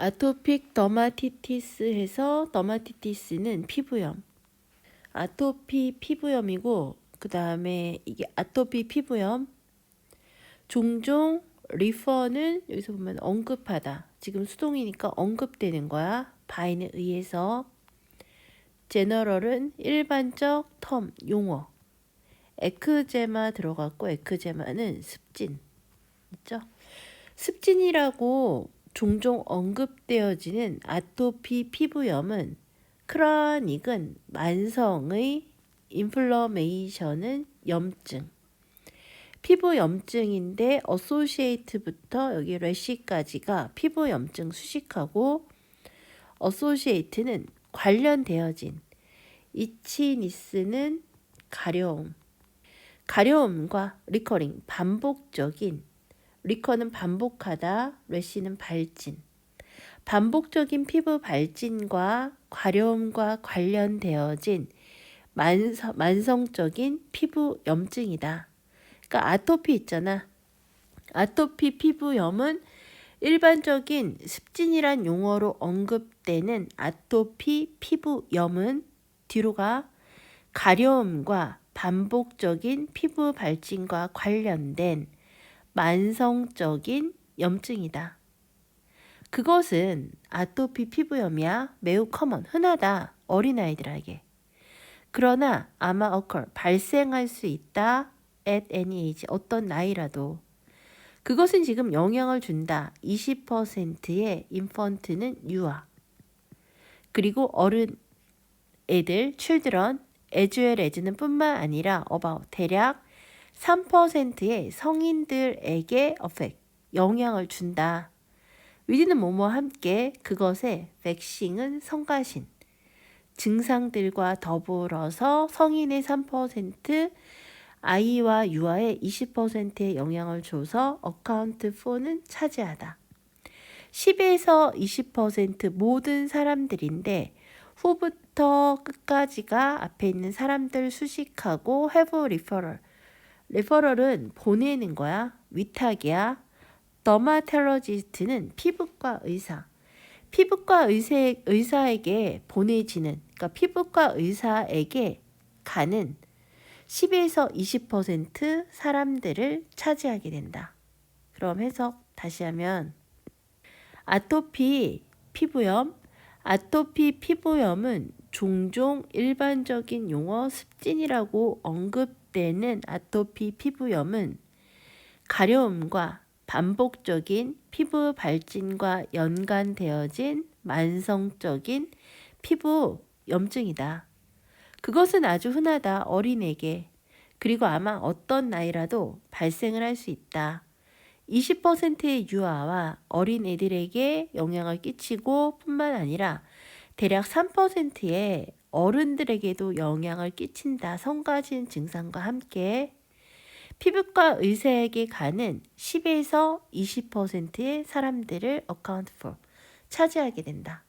아토픽 더마티티스 해서 더마티티스는 피부염. 아토피 피부염이고 그 다음에 이게 아토피 피부염. 종종 리퍼는 여기서 보면 언급하다. 지금 수동이니까 언급되는 거야. 바이에 의해서. 제너럴은 일반적 텀, 용어. 에크제마 들어갔고 에크제마는 습진. 있죠? 습진이라고 종종 언급되어지는 아토피 피부염은 크로닉은 만성의 인플러메이션은 염증. 피부 염증인데 어소시에이트부터 여기 래시까지가 피부 염증 수식하고 어소시에이트는 관련되어진 이치니스는 가려움. 가려움과 리커링 반복적인 리커는 반복하다, 래시는 발진. 반복적인 피부 발진과 가려움과 관련되어진 만성, 만성적인 피부 염증이다. 그러니까 아토피 있잖아. 아토피 피부염은 일반적인 습진이란 용어로 언급되는 아토피 피부염은 뒤로가 가려움과 반복적인 피부 발진과 관련된 만성적인 염증이다. 그것은 아토피 피부염이야 매우 커먼, 흔하다. 어린아이들에게. 그러나 아마 occur, 발생할 수 있다. at any age, 어떤 나이라도. 그것은 지금 영향을 준다. 20%의 인펀트는 유아. 그리고 어른 애들, children, as well as는 뿐만 아니라 about, 대략 3%의 성인들에게 affect, 영향을 준다. 위드는 뭐뭐 함께 그것의 백싱은 성가신 증상들과 더불어서 성인의 3% 아이와 유아의 20%의 영향을 줘서 어카운트 4는 차지하다. 10에서 20% 모든 사람들인데 후부터 끝까지가 앞에 있는 사람들 수식하고 have referral. 레퍼럴은 보내는 거야. 위탁이야. 더마테러지스트는 피부과 의사. 피부과 의사, 의사에게 보내지는, 그러니까 피부과 의사에게 가는 10에서 20% 사람들을 차지하게 된다. 그럼 해석 다시 하면 아토피 피부염, 아토피 피부염은 종종 일반적인 용어 습진이라고 언급 되는 아토피 피부염은 가려움과 반복적인 피부 발진과 연관되어진 만성적인 피부 염증이다. 그것은 아주 흔하다 어린에게. 그리고 아마 어떤 나이라도 발생을 할 수 있다. 20%의 유아와 어린 애들에게 영향을 끼치고 뿐만 아니라 대략 3%의 어른들에게도 영향을 끼친다. 성가진 증상과 함께 피부과 의사에게 가는 10에서 20%의 사람들을 account for 차지하게 된다.